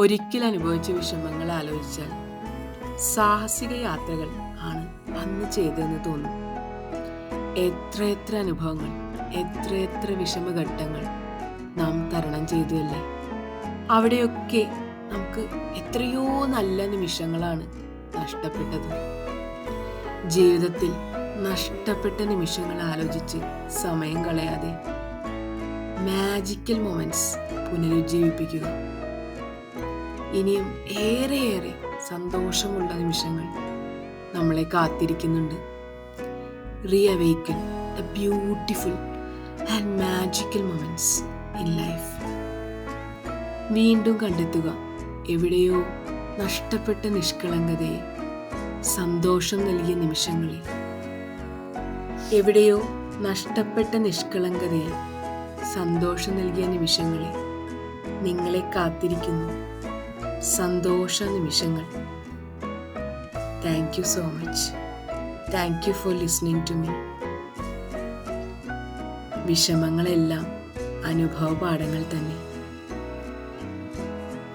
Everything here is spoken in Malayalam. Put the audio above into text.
ഒരിക്കൽ അനുഭവിച്ച വിഷമങ്ങൾ ആലോചിച്ചാൽ സാഹസിക യാത്രകൾ ആണ് അന്ന് ചെയ്തതെന്ന് തോന്നും. എത്രയെത്ര എത്ര അനുഭവങ്ങൾ എത്രയെത്ര എത്ര വിഷമഘട്ടങ്ങൾ നാം തരണം ചെയ്തു അല്ലേ അവിടെയൊക്കെ നമുക്ക് എത്രയോ നല്ല നിമിഷങ്ങളാണ് നഷ്ടപ്പെട്ടത്. ജീവിതത്തിൽ നഷ്ടപ്പെട്ട നിമിഷങ്ങൾ ആലോചിച്ച് സമയം കളയാതെ മാജിക്കൽ മൊമെന്റ്സ് പുനരുജ്ജീവിപ്പിക്കുക. ഇനിയും ഏറെയേറെ സന്തോഷമുള്ള നിമിഷങ്ങൾ നമ്മളെ കാത്തിരിക്കുന്നുണ്ട്. Reawaken the beautiful and magical moments in life വീണ്ടും കണ്ടെത്തുക എവിടെയോ നഷ്ടപ്പെട്ട നിഷ്കളങ്കതയെ സന്തോഷം നൽകിയ നിമിഷങ്ങളിൽ എവിടെയോ നഷ്ടപ്പെട്ട നിഷ്കളങ്കതയെ സന്തോഷം നൽകിയ നിമിഷങ്ങളിൽ നിങ്ങളെ കാത്തിരിക്കുന്നു. സന്തോഷ നിമിഷങ്ങൾ. Thank you so much thank you for listening to me വിഷമങ്ങളെല്ലാം അനുഭവപാഠങ്ങൾ തന്നെ.